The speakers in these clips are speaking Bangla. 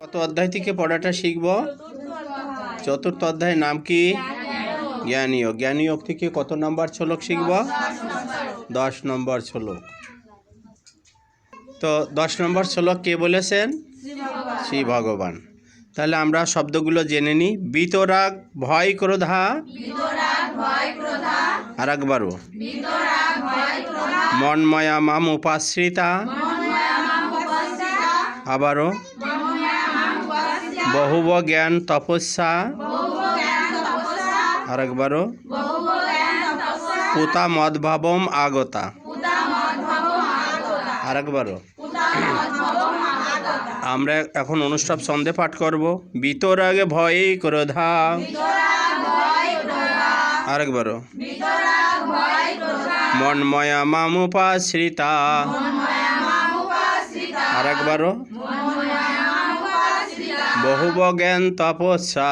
কত অধ্যায় থেকে পড়াটা শিখব? চতুর্থ অধ্যায়ের নাম কি? জ্ঞানীয় জ্ঞানীয় থেকে কত নম্বর শ্লোক শিখব? দশ নম্বর শ্লোক। তো দশ নম্বর শ্লোক কে বলেছেন? শ্রী ভগবান। তাহলে আমরা শব্দগুলো জেনে নিই। বিতরাগ ভয় ক্রোধা। আর একবারও মনময়া মাম উপাশ্রিতা। আবারও। বহুব জ্ঞান তপস্যা। আর একবারও পুতা মদভাবম আগতা। আর একবারও আমরা এখন অনুষ্ঠান সন্ধে পাঠ করব। বিতরাগে ভয়ে ক্রোধা। আর একবারও মনময়া আর একবারও বহুব জ্ঞান তপস্যা।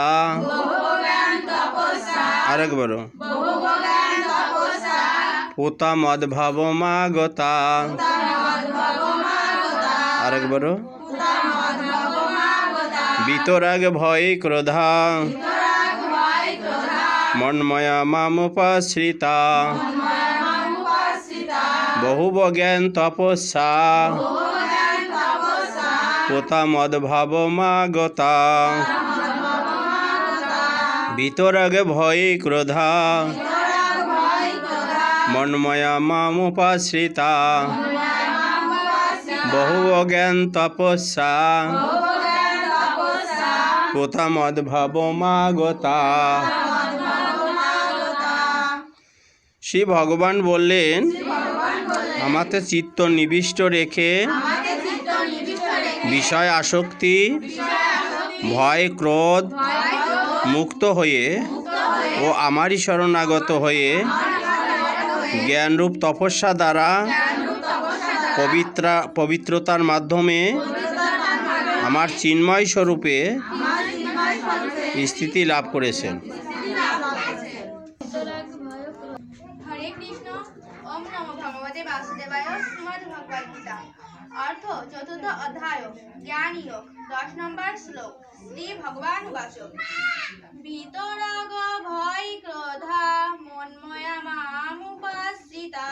আর একবারও পুতা মদভাব মাগতা আর একবারও বিতরাগ ভয় ক্রোধা মন্ময়া মামুপাশ্রিতা বহুব জ্ঞান তপস্যা। পোতা মদভাব মাগতা বিতরাগে ভয়ে ক্রোধা মন্ময়া মামুপাশ্রিতা বহু জ্ঞান তপস্যা পোতা মদভাব মাগতা শ্রী ভগবান বললেন আমাতে চিত্ত নিবিষ্ট রেখে বিষয় আসক্তি ভয় ক্রোধ মুক্ত হয়ে ও আমারই শরণাগত হয়ে জ্ঞানরূপ তপস্যা দ্বারা পবিত্রা, পবিত্রতার মাধ্যমে আমার চিন্ময় স্বরূপে স্থিতি লাভ করেছেন। হরে কৃষ্ণ, ওম ভগবতে বাসুদেবায় শ্রীমদ ভগবদ গীতা অর্থ চতুর্থ অধ্যায় জ্ঞান যোগ দশ নম্বর শ্লোক শ্রী ভগবান উবাচ বিতরাগ ভয় ক্রোধা মন্ময়া মামুপাশ্রিতা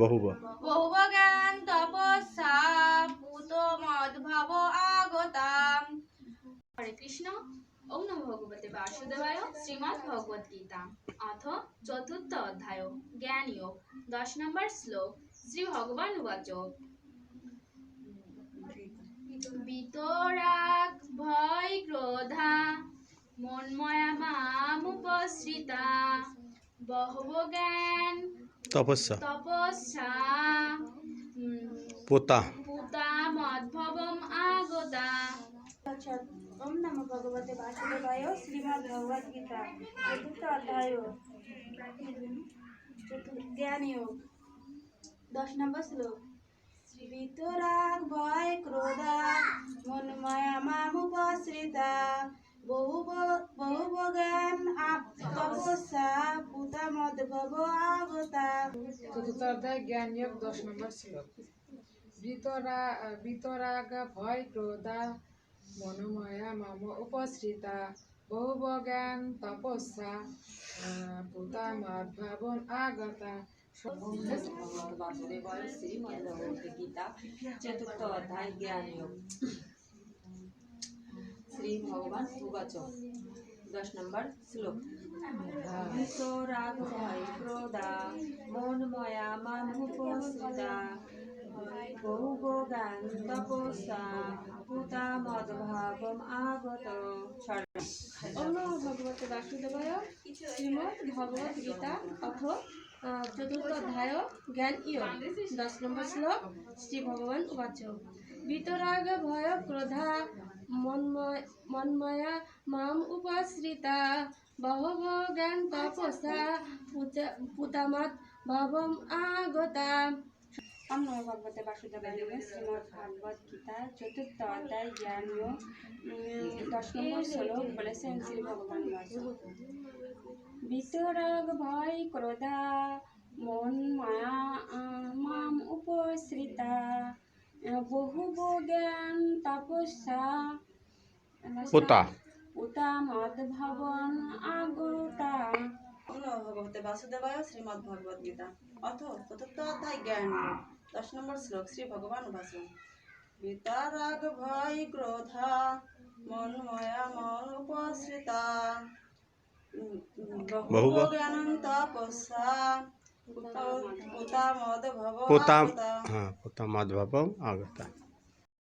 বহুব। বহুব জ্ঞান তপস্যা পুত মদ্ভব আগতা। হরে কৃষ্ণ ওম নম ভগবতে বাসুদেবায় শ্রীমৎ ভগবদ গীতা অথ চতুর্থ অধ্যায় জ্ঞান যোগ দশ নম্বর শ্লোক শ্রী ভগবান উবাচ। বিতরাগ ভয় ক্রোধা মন্ময়া মামুপশ্রিতা বহুব জ্ঞান তপস্যা। তপস্যা। পোতা। পুতা মদ্ভবম আগতা। ওম নমো ভগবতে বাসুদেবায় শ্রীমদ্ ভগবদ গীতা চতুর্থ অধ্যায় জ্ঞান যোগ দশ নম্বর শ্লোক বিতরাগ ভয় ক্রোধা মনময়া মামুপশ্রিতা বহু বহু জ্ঞান তপস্যা পুতা মদ্ভব আগতা চতুর্থ অধ্যায় জ্ঞান যোগ দশ নম্বর শ্লোক বিতরা বিতরাগ ভয় ক্রোধা মনোময়া মম উপশ্রিতা বহুব জ্ঞান তপস্যা পুতা মদ্ভাবন আগতা বাসুদেবায় শ্রীমদ্ ভগবত গীতা চতুর্থ অধ্যায় জ্ঞান শ্রী ভগবান উবাচ দশ নম্বর শ্লোক রাগ ভয় ক্রোধা মনময়া মামুপশ্রিতা গীতা অথ চতুর্থ জ্ঞান ইয় শ্রী ভগবান উবাচ বিতরাগ ভয় ক্রোধা মন্ময় মন্ময়া মাম উপাশ্রিতা বহব জ্ঞান তপসা পুতামত ভাবম আগতা নমো ভগবতে বাসুদেবায় শ্রীমদ্ ভাগবত গীতা চতুর্থ অধ্যায় জ্ঞান যোগ, দশ নম্বর শ্লোক বলেছেন শ্রী ভগবান বিতরাগ ভয় ক্রোধা মন মায়া মাম উপশ্রিতা বহু জ্ঞান তপস্যা। পোতা। উতা মদ ভবন আগতা ভগবতে বাসুদেবায় শ্রীমদ্ ভগবদ গীতা। অথ চতুর্থ অধ্যায় জ্ঞান। দশ নম্বর শ্লোক শ্রী ভগবান ভাষণ বিতারাগ ভয় ক্রোধা মন ময়া মন উপশ্রিতা উতা মদ ভব পোতা আগতা।